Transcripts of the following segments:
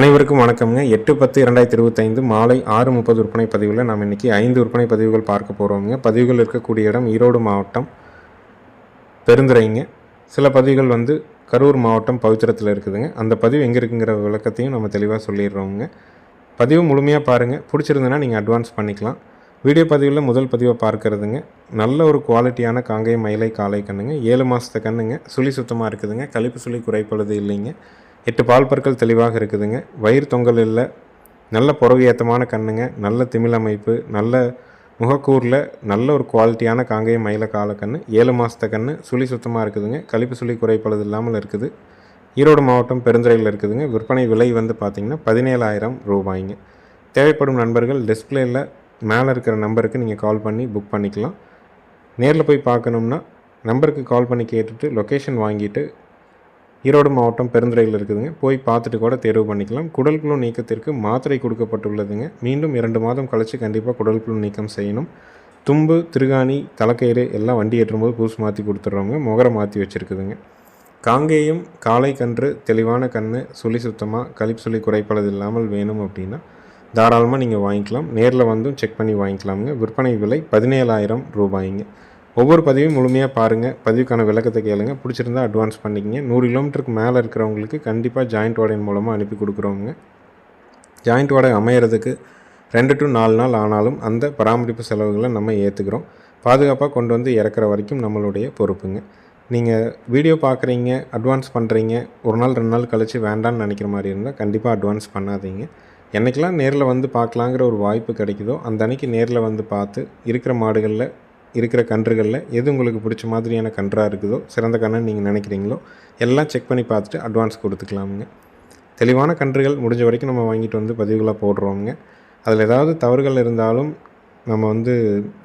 அனைவருக்கும் வணக்கம்ங்க. எட்டு பத்து இரண்டாயிரத்தி இருபத்தைந்து மாலை ஆறு முப்பது விற்பனை பதிவில் நாம் இன்றைக்கி ஐந்து விற்பனை பதிவுகள் பார்க்க போகிறோங்க பதிவுகள் இருக்கக்கூடிய இடம் ஈரோடு மாவட்டம் பெருந்துரைங்க சில பதிவுகள் வந்து கரூர் மாவட்டம் பவித்திரத்தில் இருக்குதுங்க. அந்த பதிவு எங்கே இருக்குங்கிற விளக்கத்தையும் நம்ம தெளிவாக சொல்லிடுறோங்க பதிவு முழுமையாக பாருங்கள் பிடிச்சிருந்தனா நீங்கள் அட்வான்ஸ் பண்ணிக்கலாம். வீடியோ பதிவில் முதல் பதிவை பார்க்கறதுங்க. நல்ல ஒரு குவாலிட்டியான காங்கை மயிலை காலை கண்ணுங்க. ஏழு மாதத்து கண்ணுங்க. சுழி சுத்தமாக இருக்குதுங்க. கழிப்பு சுழி குறைப்பழுது இல்லைங்க. எட்டு பால் பற்கள் தெளிவாக இருக்குதுங்க. வயிறு தொங்கல் இல்லை. நல்ல புறவு ஏத்தமான கண்ணுங்க. நல்ல திமிழ் அமைப்பு. நல்ல முகக்கூரில் நல்ல ஒரு குவாலிட்டியான காங்கேயம் மயில கால கண் ஏழு மாதத்த கண் சுழி சுத்தமாக இருக்குதுங்க. கழிப்பு சுழி குறைப்பளது இல்லாமல் இருக்குது. ஈரோடு மாவட்டம் பெருந்துறையில் இருக்குதுங்க. விற்பனை விலை வந்து பார்த்திங்கன்னா பதினேழாயிரம் ரூபாய்ங்க. தேவைப்படும் நண்பர்கள் டிஸ்பிளேயில் மேலே இருக்கிற நம்பருக்கு நீங்கள் கால் பண்ணி புக் பண்ணிக்கலாம். நேரில் போய் பார்க்கணும்னா நம்பருக்கு கால் பண்ணி கேட்டுட்டு லொக்கேஷன் வாங்கிட்டு ஈரோடு மாவட்டம் பெருந்துறையில் இருக்குதுங்க. போய் பார்த்துட்டு கூட தேர்வு பண்ணிக்கலாம். குடல் புழு நீக்கத்திற்கு மாத்திரை கொடுக்கப்பட்டுள்ளதுங்க. மீண்டும் இரண்டு மாதம் கழித்து கண்டிப்பாக குடல் புழு நீக்கம் செய்யணும். தும்பு திருகாணி தலைக்கயிறு எல்லாம் வண்டி ஏற்றும்போது பூசு மாற்றி கொடுத்துட்றவங்க முகரை மாற்றி வச்சுருக்குதுங்க. காங்கேயம் காலை கன்று தெளிவான கண் சுழி சுத்தமாக கழிப்பு சுளி குறைப்பளது இல்லாமல் வேணும் அப்படின்னா தாராளமாக நீங்கள் வாங்கிக்கலாம். நேரில் வந்தும் செக் பண்ணி வாங்கிக்கலாமுங்க. விற்பனை விலை பதினேழாயிரம் ரூபாய்ங்க. ஒவ்வொரு பதிவையும் முழுமையாக பாருங்கள் பதிவுக்கான விளக்கத்தை கேளுங்க. பிடிச்சிருந்தா அட்வான்ஸ் பண்ணிக்கங்க. நூறு கிலோமீட்டருக்கு மேலே இருக்கிறவங்களுக்கு கண்டிப்பாக ஜாயிண்ட் வாடகை மூலமாக அனுப்பி கொடுக்குறோங்க ஜாயிண்ட் வாடகை அமையிறதுக்கு ரெண்டு டு நாலு நாள் ஆனாலும் அந்த பராமரிப்பு செலவுகளை நம்ம ஏற்றுக்கிறோம் பாதுகாப்பாக கொண்டு வந்து இறக்குற வரைக்கும் நம்மளுடைய பொறுப்புங்க. நீங்கள் வீடியோ பார்க்குறீங்க அட்வான்ஸ் பண்ணுறீங்க ஒரு நாள் ரெண்டு நாள் கழித்து வேண்டான்னு நினைக்கிற மாதிரி இருந்தால் கண்டிப்பாக அட்வான்ஸ் பண்ணாதீங்க. என்றைக்கெல்லாம் நேரில் வந்து பார்க்கலாங்கிற ஒரு வாய்ப்பு கிடைக்குதோ அந்த அன்னைக்கு நேரில் வந்து பார்த்து இருக்கிற மாடுகளில் இருக்கிற கன்றுகளில் எது உங்களுக்கு பிடிச்ச மாதிரியான கன்றாக இருக்குதோ சிறந்த கன்றுன்னு நீங்கள் நினைக்கிறீங்களோ எல்லாம் செக் பண்ணி பார்த்துட்டு அட்வான்ஸ் கொடுத்துக்கலாமுங்க. தெளிவான கன்றுகள் முடிஞ்ச வரைக்கும் நம்ம வாங்கிட்டு வந்து பதிவுகளாக போடுறோங்க அதில் ஏதாவது தவறுகள் இருந்தாலும் நம்ம வந்து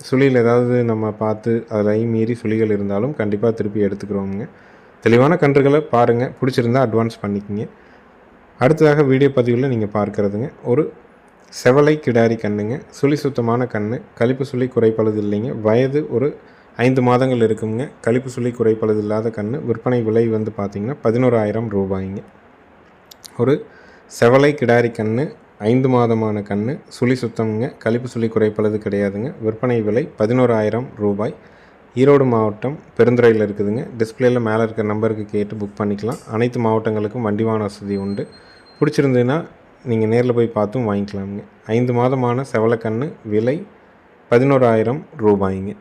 சுழியில் ஏதாவது நம்ம பார்த்து அதில் மீறி சுழிகள் இருந்தாலும் கண்டிப்பாக திருப்பி எடுத்துக்கிறோமுங்க. தெளிவான கன்றுகளை பாருங்கள் பிடிச்சிருந்தா அட்வான்ஸ் பண்ணிக்கோங்க. அடுத்ததாக வீடியோ பதிவில் நீங்கள் பார்க்குறதுங்க. ஒரு செவலை கிடாரி கண்ணுங்க. சுழி சுத்தமான கண் கழிப்பு சுழி குறைப்பளது இல்லைங்க வயது ஒரு ஐந்து மாதங்கள் இருக்குங்க. கழிப்பு சுழி குறைப்பளது இல்லாத கண் விற்பனை விலை வந்து பார்த்திங்கன்னா பதினோராயிரம் ரூபாய்ங்க. ஒரு செவலை கிடாரி கண் ஐந்து மாதமான கண் சுழி சுத்தம்ங்க. கழிப்பு சுழி குறைப்பளது கிடையாதுங்க. விற்பனை விலை பதினோராயிரம் ரூபாய். ஈரோடு மாவட்டம் பெருந்துறையில் இருக்குதுங்க. டிஸ்பிளேயில் மேலே இருக்கிற நம்பருக்கு கேட்டு புக் பண்ணிக்கலாம். அனைத்து மாவட்டங்களுக்கும் வண்டி வாகன வசதி உண்டு. பிடிச்சிருந்ததுன்னா நீங்கள் நேரில் போய் பார்த்தும் வாங்கிக்கலாமுங்க. ஐந்து மாதமான செவலக்கன்று விலை பதினோராயிரம் ரூபாய்ங்க.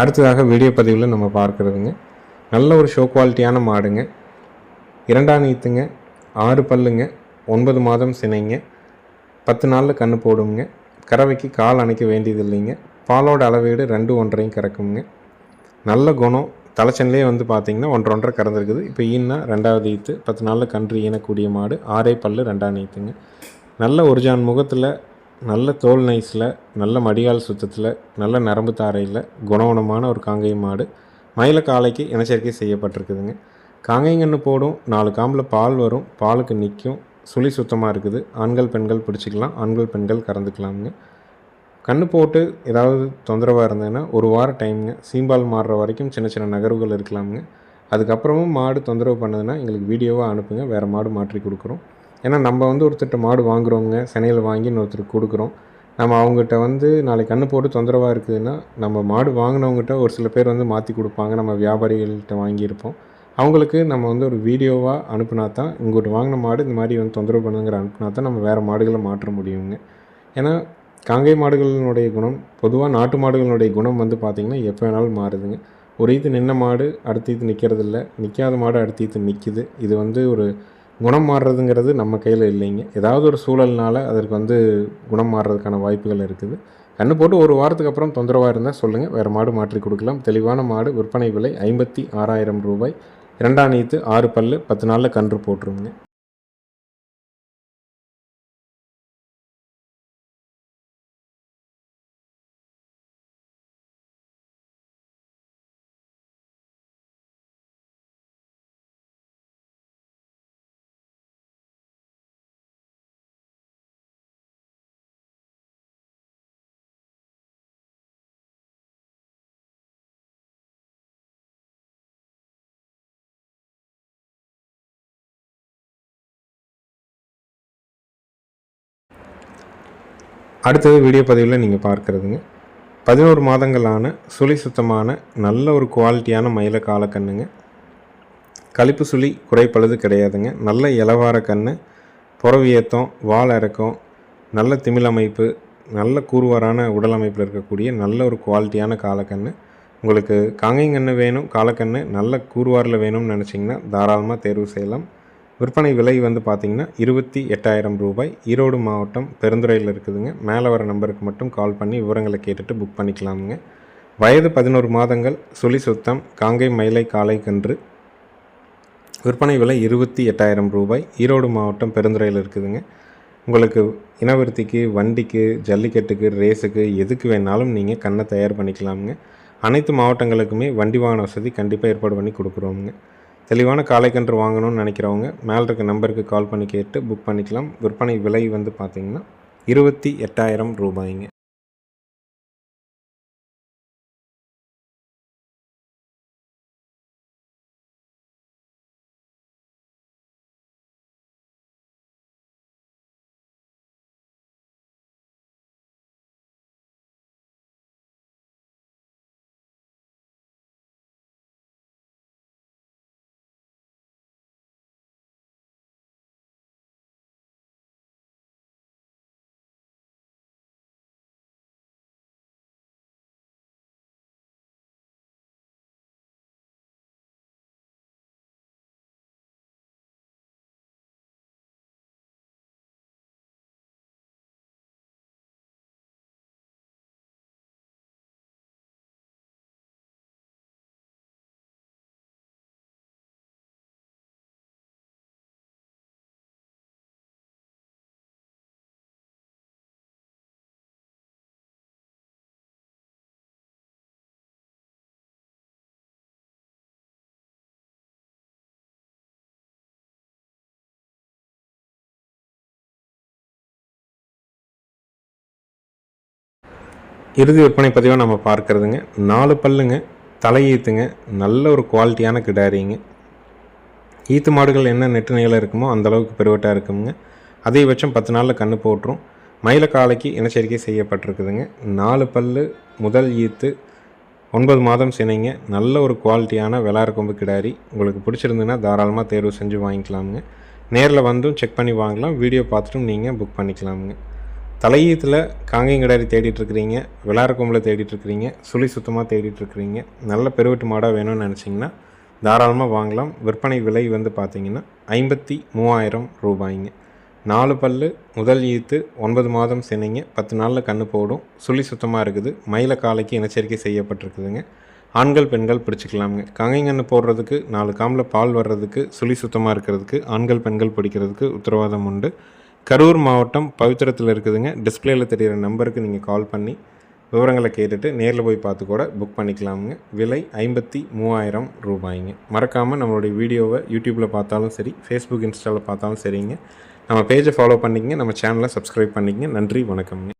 அடுத்ததாக வீடியோ பதிவில் நம்ம பார்க்குறதுங்க. நல்ல ஒரு ஷோ குவாலிட்டியான மாடுங்க. இரண்டாம் நீத்துங்க. ஆறு பல்லுங்க. ஒன்பது மாதம் சினைங்க. பத்து நாளில் கன்று போடுங்க கறவைக்கு கால் அணைக்க வேண்டியது இல்லைங்க பாலோட அளவீடு ரெண்டு ஒன்றையும் கறக்குங்க நல்ல குணம். தலைச்சன்லேயே வந்து பார்த்திங்கன்னா ஒன்றரை ஒன்றரை கறந்துருக்குது. இப்போ ஈன்னா ரெண்டாவது ஈத்து பத்து நாளில் கன்று ஈனக்கூடிய மாடு. ஆறே பல்லு ரெண்டாம் நீத்துங்க. நல்ல ஒரு ஜான் முகத்தில் நல்ல தோல் நைஸில் நல்ல மடிகால் சுத்தத்தில் நல்ல நரம்பு தாரையில் குணவனமான ஒரு காங்கை மாடு. மயில காலைக்கு இனச்சேர்க்கை செய்யப்பட்டிருக்குதுங்க. காங்கைங்கன்று போடும் நாலு காம்பில் பால் வரும் பாலுக்கு நிற்கும் சுழி சுத்தமாக இருக்குது. ஆண்கள் பெண்கள் பிடிச்சிக்கலாம் ஆண்கள் பெண்கள் கறந்துக்கலாமுங்க. கண்ணு போட்டு ஏதாவது தொந்தரவாக இருந்ததுன்னா ஒரு வாரம் டைமுங்க. சீம்பால் மாறுற வரைக்கும் சின்ன சின்ன நகர்வுகள் இருக்கலாமுங்க. அதுக்கப்புறமும் மாடு தொந்தரவு பண்ணுதுன்னா எங்களுக்கு வீடியோவாக அனுப்புங்க. வேறு மாடு மாற்றி கொடுக்குறோம். ஏன்னா நம்ம வந்து ஒருத்தர்கிட்ட மாடு வாங்குகிறோங்க சென்னையில் வாங்கி இன்னொருத்தருக்கு கொடுக்குறோம். நம்ம அவங்ககிட்ட வந்து நாளைக்கு கண்ணு போட்டு தொந்தரவாக இருக்குதுன்னா நம்ம மாடு வாங்கினவங்ககிட்ட ஒரு சில பேர் வந்து மாற்றி கொடுப்பாங்க. நம்ம வியாபாரிகள்கிட்ட வாங்கியிருப்போம். அவங்களுக்கு நம்ம வந்து ஒரு வீடியோவாக அனுப்புனா தான் இங்கிட்ட வாங்கின மாடு இந்த மாதிரி வந்து தொந்தரவு பண்ணுங்கிற அனுப்புனா தான் நம்ம வேறு மாடுகளை மாற்ற முடியுங்க. ஏன்னா காங்கை மாடுகளினுடைய குணம் பொதுவாக நாட்டு மாடுகளினுடைய குணம் வந்து பார்த்திங்கன்னா எப்போ வேணாலும் மாறுதுங்க. ஒரு இது நின்ன மாடு அடுத்த இது நிற்கிறதில்ல நிற்காத மாடு அடுத்த இது நிற்கிது இது வந்து ஒரு குணம் மாறுறதுங்கிறது நம்ம கையில் இல்லைங்க. ஏதாவது ஒரு சூழல்னால அதற்கு வந்து குணம் மாறுறதுக்கான வாய்ப்புகள் இருக்குது. கண்ணு போட்டு ஒரு வாரத்துக்கு அப்புறம் தொந்தரவாக இருந்தால் சொல்லுங்கள் வேறு மாடு மாற்றி கொடுக்கலாம். தெளிவான மாடு விற்பனை விலை ஐம்பத்தி ஆறாயிரம் ரூபாய். இரண்டாம் நீத்து ஆறு பல் பத்து நாளில் கன்று போட்டுருங்க அடுத்தது வீடியோ பதிவில் நீங்கள் பார்க்குறதுங்க. பதினோரு மாதங்களான சுழி சுத்தமான நல்ல ஒரு குவாலிட்டியான மயில காலக்கண்ணுங்க. கழிப்பு சுழி குறைப்பழுது கிடையாதுங்க. நல்ல இலவார கண்ணு புறவியத்தம் வால் இறக்கம் நல்ல திமிழமைப்பு நல்ல கூறுவாரான உடல் அமைப்பில் இருக்கக்கூடிய நல்ல ஒரு குவாலிட்டியான காலக்கண்ணு. உங்களுக்கு காங்கைங்கன்று வேணும் காலக்கண்ணு நல்ல கூறுவாரில் வேணும்னு நினச்சிங்கன்னா தாராளமாக தேர்வு செய்யலாம். விற்பனை விலை வந்து பார்த்திங்கன்னா இருபத்தி எட்டாயிரம் ரூபாய். ஈரோடு மாவட்டம் பெருந்துறையில் இருக்குதுங்க. மேலே வர நம்பருக்கு மட்டும் கால் பண்ணி விவரங்களை கேட்டுட்டு புக் பண்ணிக்கலாமுங்க. வயது பதினோரு மாதங்கள் சுழி சுத்தம் காங்கை மயிலை காலை கன்று. விற்பனை விலை இருபத்தி எட்டாயிரம் ரூபாய். ஈரோடு மாவட்டம் பெருந்துறையில் இருக்குதுங்க. உங்களுக்கு இனவிருத்திக்கு வண்டிக்கு ஜல்லிக்கட்டுக்கு ரேஸுக்கு எதுக்கு வேணாலும் நீங்கள் கண்ணை தயார் பண்ணிக்கலாமுங்க. அனைத்து மாவட்டங்களுக்குமே வண்டி வாகன வசதி கண்டிப்பாக ஏற்பாடு பண்ணி கொடுக்குறோமுங்க. தெளிவான காலைக்கன்று வாங்கணும்னு நினைக்கிறவங்க மேலே இருக்க நம்பருக்கு கால் பண்ணி கேட்டு புக் பண்ணிக்கலாம். விற்பனை விலை வந்து பார்த்திங்கன்னா இருபத்தி எட்டாயிரம் ரூபாய்ங்க. இறுதி விற்பனை பதிவாக நம்ம பார்க்குறதுங்க. நாலு பல்லுங்க தலையீத்துங்க நல்ல ஒரு குவாலிட்டியான கிடாரிங்க. ஈத்து மாடுகள் என்ன நெட்டு நீளம் இருக்குமோ அந்தளவுக்கு பெருவட்டாக இருக்குங்க அதிகபட்சம் பத்து நாளில் கன்று போட்டுரும். மயில காலைக்கு இனச்சரிக்கை செய்யப்பட்டிருக்குதுங்க. நாலு பல்லு முதல் ஈத்து ஒன்பது மாதம் சினைங்க. நல்ல ஒரு குவாலிட்டியான வெளாறு கொம்பு கிடாரி. உங்களுக்கு பிடிச்சிருந்துன்னா தாராளமாக தேர்வு செஞ்சு வாங்கிக்கலாமுங்க. நேரில் வந்தும் செக் பண்ணி வாங்கலாம். வீடியோ பார்த்துட்டும் நீங்கள் புக் பண்ணிக்கலாமுங்க. தலையீத்தில் காங்கையங்கடாரி தேடிட்டுருக்கிறீங்க விளாட கொம்பில் தேடிட்டுருக்கிறீங்க சுழி சுத்தமாக தேடிட்டுருக்கிறீங்க நல்ல பெருவெட்டு மாடாக வேணும்னு நினச்சிங்கன்னா தாராளமாக வாங்கலாம். விற்பனை விலை வந்து பார்த்திங்கன்னா ஐம்பத்தி மூவாயிரம் ரூபாய்ங்க. நாலு பல்லு முதல் ஈத்து ஒன்பது மாதம் சினைங்க பத்து நாளில் கன்று போடும் சுழி சுத்தமாக இருக்குது மயில காலைக்கு இனச்சரிக்கை செய்யப்பட்டிருக்குதுங்க. ஆண்கள் பெண்கள் பிடிச்சிக்கலாமுங்க. காங்கைங்கன்று போடுறதுக்கு நாலு காமில் பால் வர்றதுக்கு சுழி சுத்தமாக இருக்கிறதுக்கு ஆண்கள் பெண்கள் பிடிக்கிறதுக்கு உத்தரவாதம் உண்டு. கரூர் மாவட்டம் பவித்திரத்தில் இருக்குதுங்க. டிஸ்பிளேயில் தெரிகிற நம்பருக்கு நீங்கள் கால் பண்ணி விவரங்களை கேட்டுட்டு நேரில் போய் பார்த்து கூட புக் பண்ணிக்கலாமுங்க. விலை ஐம்பத்தி மூவாயிரம் ரூபாய்ங்க. மறக்காமல் நம்மளுடைய வீடியோவை யூடியூப்பில் பார்த்தாலும் சரி ஃபேஸ்புக் இன்ஸ்டாவில் பார்த்தாலும் சரிங்க. நம்ம பேஜை ஃபாலோ பண்ணிக்கங்க. நம்ம சேனலை சப்ஸ்கிரைப் பண்ணிக்கங்க. நன்றி வணக்கம்ங்க.